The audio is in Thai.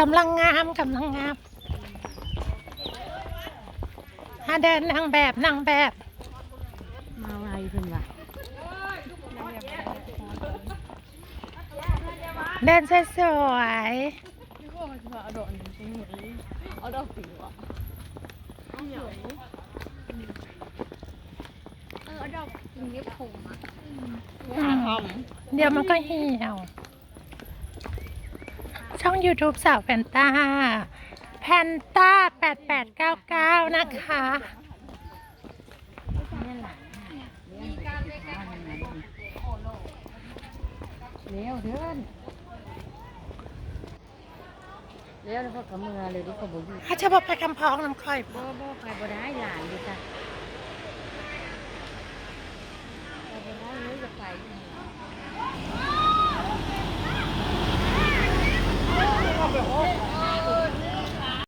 กำลังงามกำลังงามฮาเดินนางแบบนางแบบ มาไวเพิ่นว่ะเดินสวยพี่พวกมันจะเอาดอกนี้ไปหมดเลยเอาดอกสีอะเออเอาดอกสีเย็บผมอะ ๆอืมเดี๋ยวมันก็เหี่ยว ช่อง YouTube สาวแพนต้าแพนต้า8899 นะคะ เร็วเดินเร็วแล้วพวกกับมือเลยดิเขาบอกอยู่ถ้าจะบอกไปคำพ้องน้ำค่อย บ่บ่ไปบ่ได้หลานดิจ้ะ